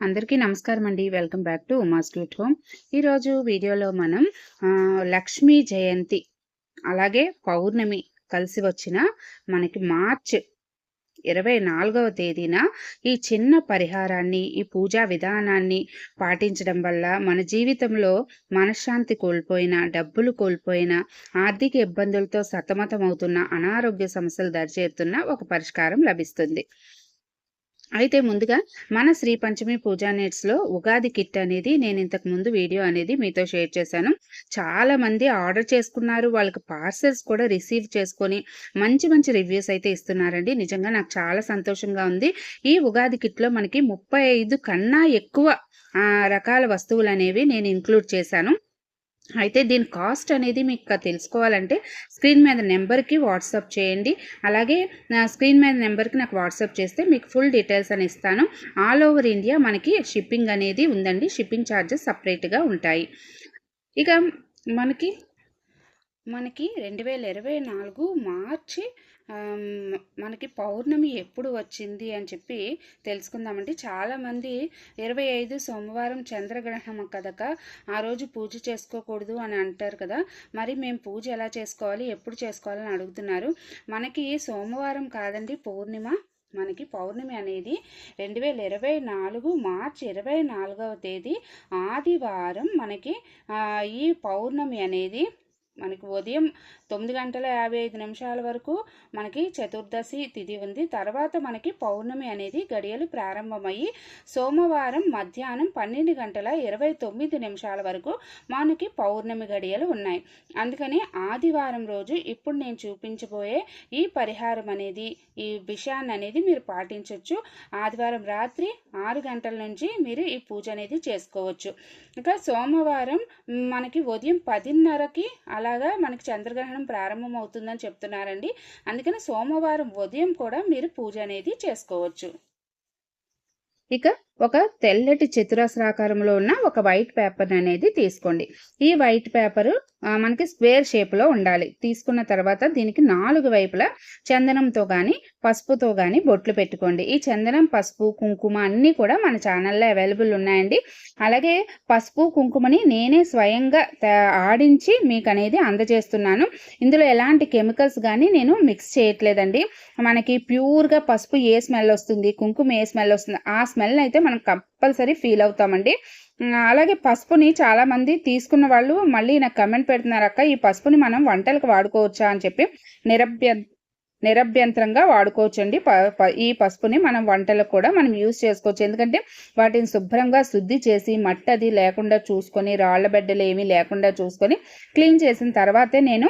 అందరికీ నమస్కారం అండి. Welcome back to Uma Sweet Home. ఈరోజు వీడియోలో మనం లక్ష్మీ జయంతి అలాగే పౌర్ణమి కలిసి వచ్చిన మనకి మార్చ్ ఇరవై నాలుగవ తేదీన ఈ చిన్న పరిహారాన్ని ఈ పూజా విధానాన్ని పాటించడం వల్ల మన జీవితంలో మనశ్శాంతి కోల్పోయిన డబ్బులు కోల్పోయిన ఆర్థిక ఇబ్బందులతో సతమతమవుతున్న అనారోగ్య సమస్యలు దరిచేరుతున్న ఒక పరిష్కారం లభిస్తుంది. అయితే ముందుగా మన శ్రీ పంచమి పూజా నెట్స్లో ఉగాది కిట్ అనేది నేను ఇంతకు ముందు వీడియో అనేది మీతో షేర్ చేశాను. చాలా మంది ఆర్డర్ చేసుకున్నారు వాళ్ళకి పార్సెల్స్ కూడా రిసీవ్ చేసుకొని మంచి మంచి రివ్యూస్ అయితే ఇస్తున్నారండి. నిజంగా నాకు చాలా సంతోషంగా ఉంది. ఈ ఉగాది కిట్లో మనకి ముప్పై ఐదు కన్నా ఎక్కువ రకాల వస్తువులు అనేవి నేను ఇంక్లూడ్ చేశాను. అయితే దీని కాస్ట్ అనేది మీకు తెలుసుకోవాలంటే స్క్రీన్ మీద నెంబర్కి వాట్సాప్ చేయండి. అలాగే నా స్క్రీన్ మీద నెంబర్కి నాకు వాట్సాప్ చేస్తే మీకు ఫుల్ డీటెయిల్స్ అని ఇస్తాను. ఆల్ ఓవర్ ఇండియా మనకి షిప్పింగ్ అనేది ఉందండి. షిప్పింగ్ ఛార్జెస్ సపరేట్గా ఉంటాయి. ఇక మనకి మనకి రెండు వేల ఇరవై నాలుగు మార్చి మనకి పౌర్ణమి ఎప్పుడు వచ్చింది అని చెప్పి తెలుసుకుందామండి. చాలామంది ఇరవై ఐదు సోమవారం చంద్రగ్రహణం కదక ఆ రోజు పూజ చేసుకోకూడదు అని అంటారు కదా. మరి మేము పూజ ఎలా చేసుకోవాలి ఎప్పుడు చేసుకోవాలని అడుగుతున్నారు. మనకి సోమవారం కాదండి పౌర్ణిమ. మనకి పౌర్ణమి అనేది రెండు వేల ఇరవై నాలుగు మార్చి ఇరవై నాలుగవ తేదీ ఆదివారం మనకి ఈ పౌర్ణమి అనేది మనకి ఉదయం తొమ్మిది గంటల యాభై ఐదు నిమిషాల వరకు మనకి చతుర్దశి తిథి ఉంది. తర్వాత మనకి పౌర్ణమి అనేది గడియలు ప్రారంభమయ్యి సోమవారం మధ్యాహ్నం పన్నెండు గంటల ఇరవై తొమ్మిది నిమిషాల వరకు మనకి పౌర్ణమి గడియలు ఉన్నాయి. అందుకని ఆదివారం రోజు ఇప్పుడు నేను చూపించబోయే ఈ పరిహారం అనేది ఈ విషయాన్ని అనేది మీరు పాటించవచ్చు ఆదివారం రాత్రి ఆరు గంటల నుంచి మీరు ఈ పూజ అనేది చేసుకోవచ్చు. ఇంకా సోమవారం మనకి ఉదయం పదిన్నరకి అలా అలాగా మనకి చంద్రగ్రహణం ప్రారంభం అవుతుందని చెప్తున్నారండి. అందుకని సోమవారం ఉదయం కూడా మీరు పూజ అనేది చేసుకోవచ్చు. ఇక ఒక తెల్లటి చతురస్రాకారంలో ఉన్న ఒక వైట్ పేపర్ అనేది తీసుకోండి. ఈ వైట్ పేపర్ మనకి స్క్వేర్ షేప్లో ఉండాలి. తీసుకున్న తర్వాత దీనికి నాలుగు వైపులా చందనంతో కానీ పసుపుతో కానీ బొట్లు పెట్టుకోండి. ఈ చందనం పసుపు కుంకుమ అన్నీ కూడా మన ఛానల్లో అవైలబుల్ ఉన్నాయండి. అలాగే పసుపు కుంకుమని నేనే స్వయంగా ఆడించి మీకు అనేది అందజేస్తున్నాను. ఇందులో ఎలాంటి కెమికల్స్ కానీ నేను మిక్స్ చేయట్లేదండి. మనకి ప్యూర్గా పసుపు ఏ స్మెల్ వస్తుంది కుంకుమ ఏ స్మెల్ వస్తుంది ఆ స్మెల్ అయితే మనం కంపల్సరీ ఫీల్ అవుతామండి. అలాగే పసుపుని చాలామంది తీసుకున్న వాళ్ళు మళ్ళీ నాకు కమెంట్ పెడుతున్నారు అక్క ఈ పసుపుని మనం వంటలకు వాడుకోవచ్చా? అని చెప్పి నిరభ్య నిరభ్యంతరంగా వాడుకోవచ్చండి. అండి ప- ఈ పసుపుని మనం వంటలకు కూడా మనం యూజ్ చేసుకోవచ్చు. ఎందుకంటే వాటిని శుభ్రంగా శుద్ధి చేసి మట్టి అది లేకుండా చూసుకొని రాళ్ళ బిడ్డలు ఏమీ లేకుండా చూసుకొని క్లీన్ చేసిన తర్వాతే నేను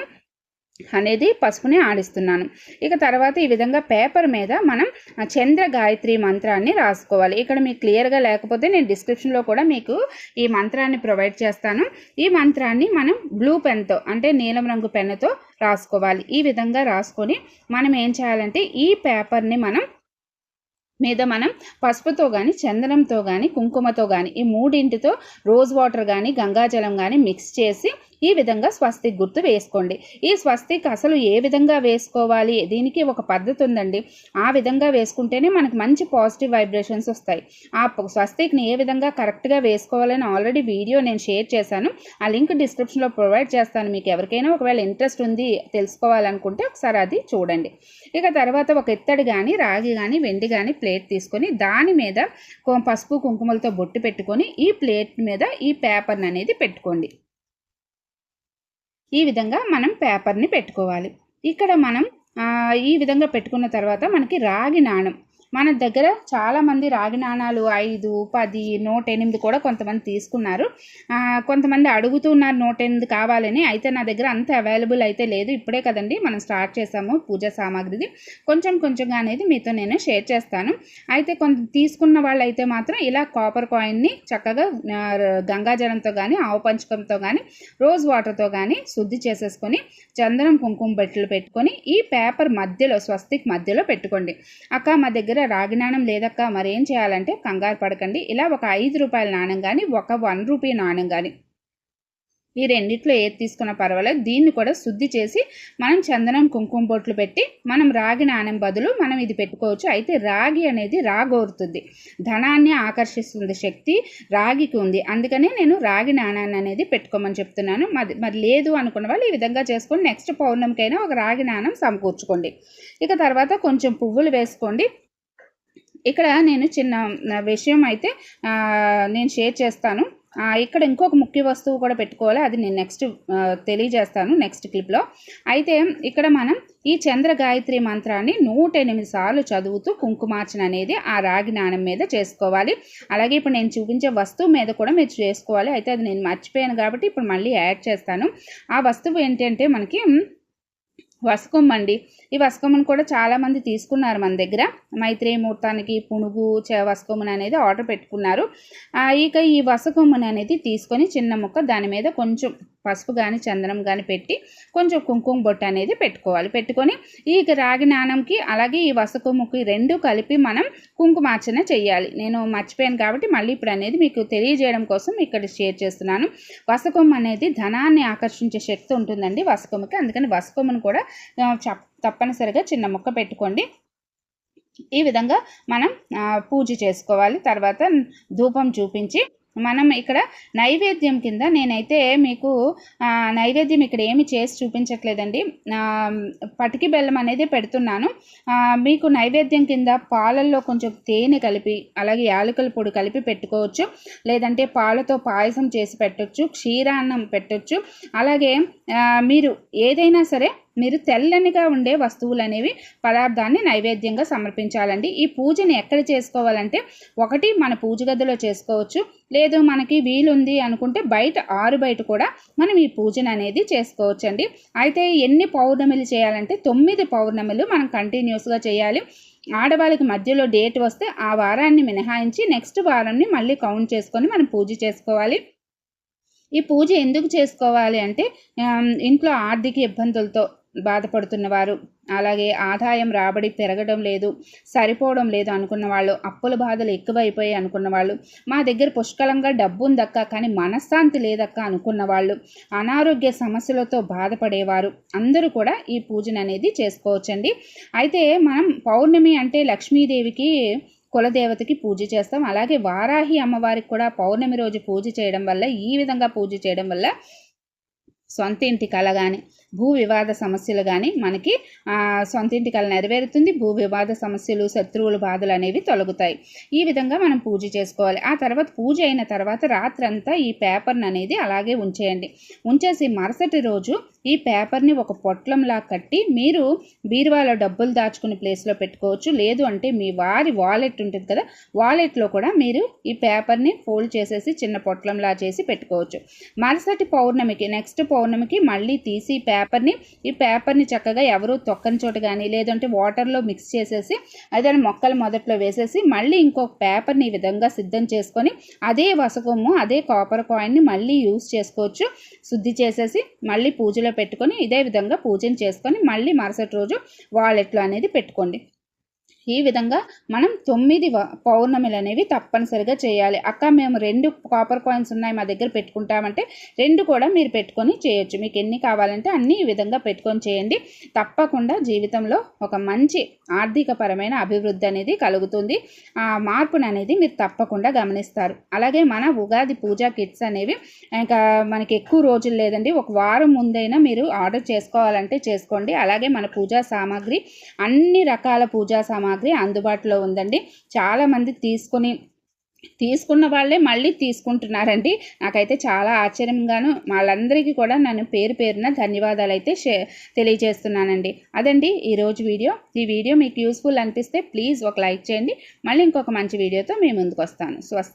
అనేది పసుపుని ఆడిస్తున్నాను. ఇక తర్వాత ఈ విధంగా పేపర్ మీద మనం చంద్ర గాయత్రి మంత్రాన్ని రాసుకోవాలి. ఇక్కడ మీకు క్లియర్గా లేకపోతే నేను డిస్క్రిప్షన్లో కూడా మీకు ఈ మంత్రాన్ని ప్రొవైడ్ చేస్తాను. ఈ మంత్రాన్ని మనం బ్లూ పెన్తో అంటే నీలం రంగు పెన్నుతో రాసుకోవాలి. ఈ విధంగా రాసుకొని మనం ఏం చేయాలంటే ఈ పేపర్ని మనం మీద మనం పసుపుతో కానీ చందనంతో కానీ కుంకుమతో కానీ ఈ మూడింటితో రోజ్ వాటర్ కానీ గంగాజలం కానీ మిక్స్ చేసి ఈ విధంగా స్వస్తిక్ గుర్తు వేసుకోండి. ఈ స్వస్తిక్ అసలు ఏ విధంగా వేసుకోవాలి? దీనికి ఒక పద్ధతి ఉందండి. ఆ విధంగా వేసుకుంటేనే మనకు మంచి పాజిటివ్ వైబ్రేషన్స్ వస్తాయి. ఆ స్వస్తిక్ని ఏ విధంగా కరెక్ట్గా వేసుకోవాలని ఆల్రెడీ వీడియో నేను షేర్ చేశాను. ఆ లింక్ డిస్క్రిప్షన్లో ప్రొవైడ్ చేస్తాను. మీకు ఎవరికైనా ఒకవేళ ఇంట్రెస్ట్ ఉంది తెలుసుకోవాలనుకుంటే ఒకసారి అది చూడండి. ఇక తర్వాత ఒక ఇత్తడి కానీ రాగి కానీ వెండి కానీ ప్లేట్ తీసుకొని దాని మీద పసుపు కుంకుమలతో బొట్టు పెట్టుకొని ఈ ప్లేట్ మీద ఈ పేపర్ని అనేది పెట్టుకోండి. ఈ విధంగా మనం పేపర్ని పెట్టుకోవాలి. ఇక్కడ మనం ఈ విధంగా పెట్టుకున్న తర్వాత మనకి రాగి నాణం మన దగ్గర చాలామంది రాగి నాణాలు ఐదు పది నూట ఎనిమిది కూడా కొంతమంది తీసుకున్నారు. కొంతమంది అడుగుతున్నారు నూట ఎనిమిది కావాలని. అయితే నా దగ్గర అంత అవైలబుల్ అయితే లేదు. ఇప్పుడే కదండి మనం స్టార్ట్ చేసాము పూజా సామాగ్రిది. కొంచెం కొంచెంగా అనేది మీతో నేను షేర్ చేస్తాను. అయితే కొంత తీసుకున్న వాళ్ళు అయితే మాత్రం ఇలా కాపర్ కాయిన్ని చక్కగా గంగాజలంతో కానీ ఆవు పంచకంతో కానీ రోజ్ వాటర్తో కానీ శుద్ధి చేసేసుకొని చందనం కుంకుమ బట్టలు పెట్టుకొని ఈ పేపర్ మధ్యలో స్వస్తిక్ మధ్యలో పెట్టుకోండి. అక్క మా దగ్గర రాగి నాణం లేదక్క మరేం చేయాలంటే కంగారు పడకండి. ఇలా ఒక ఐదు రూపాయల నాణం కానీ ఒక వన్ రూపీ నాణం కానీ ఈ రెండిట్లో ఏది తీసుకున్నా పర్వాలేదు. దీన్ని కూడా శుద్ధి చేసి మనం చందనం కుంకుమ బొట్లు పెట్టి మనం రాగి నాణ్యం బదులు మనం ఇది పెట్టుకోవచ్చు. అయితే రాగి అనేది రాగోరుతుంది. ధనాన్ని ఆకర్షిస్తుంది శక్తి రాగికి ఉంది. అందుకనే నేను రాగి నాణాన్ని అనేది పెట్టుకోమని చెప్తున్నాను. మరి మరి లేదు అనుకున్న వాళ్ళు ఈ విధంగా చేసుకొని నెక్స్ట్ పౌర్ణమికైనా ఒక రాగి నాణం సమకూర్చుకోండి. ఇక తర్వాత కొంచెం పువ్వులు వేసుకోండి. ఇక్కడ నేను చిన్న విషయం అయితే నేను షేర్ చేస్తాను. ఇక్కడ ఇంకొక ముఖ్య వస్తువు కూడా పెట్టుకోవాలి. అది నేను నెక్స్ట్ తెలియజేస్తాను నెక్స్ట్ క్లిప్లో. అయితే ఇక్కడ మనం ఈ చంద్ర గాయత్రి మంత్రాన్ని నూట ఎనిమిది సార్లు చదువుతూ కుంకుమార్చన అనేది ఆ రాగి నాణం మీద చేసుకోవాలి. అలాగే ఇప్పుడు నేను చూపించే వస్తువు మీద కూడా మీరు చేసుకోవాలి. అయితే అది నేను మర్చిపోయాను కాబట్టి ఇప్పుడు మళ్ళీ యాడ్ చేస్తాను. ఆ వస్తువు ఏంటంటే మనకి వసకొమ్మ అండి ఈ వసకొమ్మను కూడా చాలామంది తీసుకున్నారు మన దగ్గర. మైత్రేయ ముహూర్తానికి పునుగు వసకొమ్మని అనేది ఆర్డర్ పెట్టుకున్నారు. ఇక ఈ వసకొమ్మని అనేది తీసుకొని చిన్న ముక్క దాని మీద కొంచెం పసుపు కానీ చందనం కానీ పెట్టి కొంచెం కుంకుమ బొట్టు అనేది పెట్టుకోవాలి. పెట్టుకొని ఈ రాగి నానంకి అలాగే ఈ వసకుముకి రెండు కలిపి మనం కుంకుమార్చన చేయాలి. నేను మర్చిపోయాను కాబట్టి మళ్ళీ ఇప్పుడు అనేది మీకు తెలియజేయడం కోసం ఇక్కడ షేర్ చేస్తున్నాను. వసకొమ్మ అనేది ధనాన్ని ఆకర్షించే శక్తి ఉంటుందండి వసకొమ్మకి అందుకని వసకొమ్మను కూడా తప్పనిసరిగా చిన్న ముక్క పెట్టుకోండి. ఈ విధంగా మనం పూజ చేసుకోవాలి. తర్వాత ధూపం చూపించి మనం ఇక్కడ నైవేద్యం కింద నేనైతే మీకు నైవేద్యం ఇక్కడ ఏమి చేసి చూపించట్లేదండి. పటికి బెల్లం అనేది పెడుతున్నాను. మీకు నైవేద్యం కింద పాలల్లో కొంచెం తేనె కలిపి అలాగే యాలకుల పొడి కలిపి పెట్టుకోవచ్చు. లేదంటే పాలతో పాయసం చేసి పెట్టచ్చు క్షీరాన్నం పెట్టచ్చు. అలాగే మీరు ఏదైనా సరే మీరు తెల్లనిగా ఉండే వస్తువులు అనేవి పదార్థాన్ని నైవేద్యంగా సమర్పించాలండి. ఈ పూజని ఎక్కడ చేసుకోవాలంటే ఒకటి మన పూజ గదిలో చేసుకోవచ్చు. లేదు మనకి వీలుంది అనుకుంటే బయట ఆరు బయట కూడా మనం ఈ పూజను అనేది చేసుకోవచ్చండి. అయితే ఎన్ని పౌర్ణమిలు చేయాలంటే తొమ్మిది పౌర్ణమిలు మనం కంటిన్యూస్గా చేయాలి. ఆడవాళ్ళకి మధ్యలో డేట్ వస్తే ఆ వారాన్ని మినహాయించి నెక్స్ట్ వారాన్ని మళ్ళీ కౌంట్ చేసుకొని మనం పూజ చేసుకోవాలి. ఈ పూజ ఎందుకు చేసుకోవాలి అంటే ఇంట్లో ఆర్థిక ఇబ్బందులతో బాధపడుతున్నవారు. అలాగే ఆదాయం రాబడి పెరగడం లేదు సరిపోవడం లేదు అనుకున్న వాళ్ళు అప్పుల బాధలు ఎక్కువైపోయాయి అనుకున్న వాళ్ళు మా దగ్గర పుష్కలంగా డబ్బు ఉందక్క కానీ మనశ్శాంతి లేదక్క అనుకున్న వాళ్ళు అనారోగ్య సమస్యలతో బాధపడేవారు. అందరూ కూడా ఈ పూజను అనేది చేసుకోవచ్చండి. అయితే మనం పౌర్ణమి అంటే లక్ష్మీదేవికి కులదేవతకి పూజ చేస్తాం. అలాగే వారాహి అమ్మవారికి కూడా పౌర్ణమి రోజు పూజ చేయడం వల్ల ఈ విధంగా పూజ చేయడం వల్ల సొంత ఇంటి కళ కానీ భూ వివాద సమస్యలు కానీ మనకి సొంతింటి కళ నెరవేరుతుంది. భూ వివాద సమస్యలు శత్రువుల బాధలు అనేవి తొలగుతాయి. ఈ విధంగా మనం పూజ చేసుకోవాలి. ఆ తర్వాత పూజ అయిన తర్వాత రాత్రంతా ఈ పేపర్ని అనేది అలాగే ఉంచేయండి. ఉంచేసి మరుసటి రోజు ఈ పేపర్ని ఒక పొట్లంలా కట్టి మీరు బీరువాలో డబ్బులు దాచుకునే ప్లేస్లో పెట్టుకోవచ్చు. లేదు అంటే మీ వారి వాలెట్ ఉంటుంది కదా వాలెట్లో కూడా మీరు ఈ పేపర్ని ఫోల్డ్ చేసేసి చిన్న పొట్లంలా చేసి పెట్టుకోవచ్చు. మరుసటి పౌర్ణమికి నెక్స్ట్ పౌర్ణమికి మళ్ళీ తీసి పేపర్ పేపర్ని ఈ పేపర్ని చక్కగా ఎవరు తొక్కని చోట కానీ లేదంటే వాటర్లో మిక్స్ చేసేసి అదే మొక్కలు మొదట్లో వేసేసి మళ్ళీ ఇంకొక పేపర్ని ఈ విధంగా సిద్ధం చేసుకొని అదే వసకము అదే కాపర్ కాయిన్ని మళ్ళీ యూస్ చేసుకోవచ్చు. శుద్ధి చేసేసి మళ్ళీ పూజలో పెట్టుకొని ఇదే విధంగా పూజను చేసుకొని మళ్ళీ మరుసటి రోజు వాలెట్లో అనేది పెట్టుకోండి. ఈ విధంగా మనం తొమ్మిది పౌర్ణమిలు అనేవి తప్పనిసరిగా చేయాలి. అక్క మేము రెండు కాపర్ కాయిన్స్ ఉన్నాయి మా దగ్గర పెట్టుకుంటామంటే రెండు కూడా మీరు పెట్టుకొని చేయొచ్చు. మీకు ఎన్ని కావాలంటే అన్ని ఈ విధంగా పెట్టుకొని చేయండి. తప్పకుండా జీవితంలో ఒక మంచి ఆర్థికపరమైన అభివృద్ధి అనేది కలుగుతుంది. ఆ మార్పును అనేది మీరు తప్పకుండా గమనిస్తారు. అలాగే మన ఉగాది పూజా కిట్స్ అనేవి ఇంకా మనకి ఎక్కువ రోజులు లేదండి. ఒక వారం ముందైనా మీరు ఆర్డర్ చేసుకోవాలంటే చేసుకోండి. అలాగే మన పూజా సామాగ్రి అన్ని రకాల పూజా సామాగ్రి అందుబాటులో ఉందండి. చాలామంది తీసుకొని తీసుకున్న వాళ్ళే మళ్ళీ తీసుకుంటున్నారండి. నాకైతే చాలా ఆశ్చర్యంగాను వాళ్ళందరికీ కూడా నన్ను పేరు పేరున ధన్యవాదాలు అయితే షే తెలియజేస్తున్నానండి. అదండి ఈరోజు వీడియో. ఈ వీడియో మీకు యూస్ఫుల్ అనిపిస్తే ప్లీజ్ ఒక లైక్ చేయండి. మళ్ళీ ఇంకొక మంచి వీడియోతో మేము ముందుకు వస్తాను స్వస్తి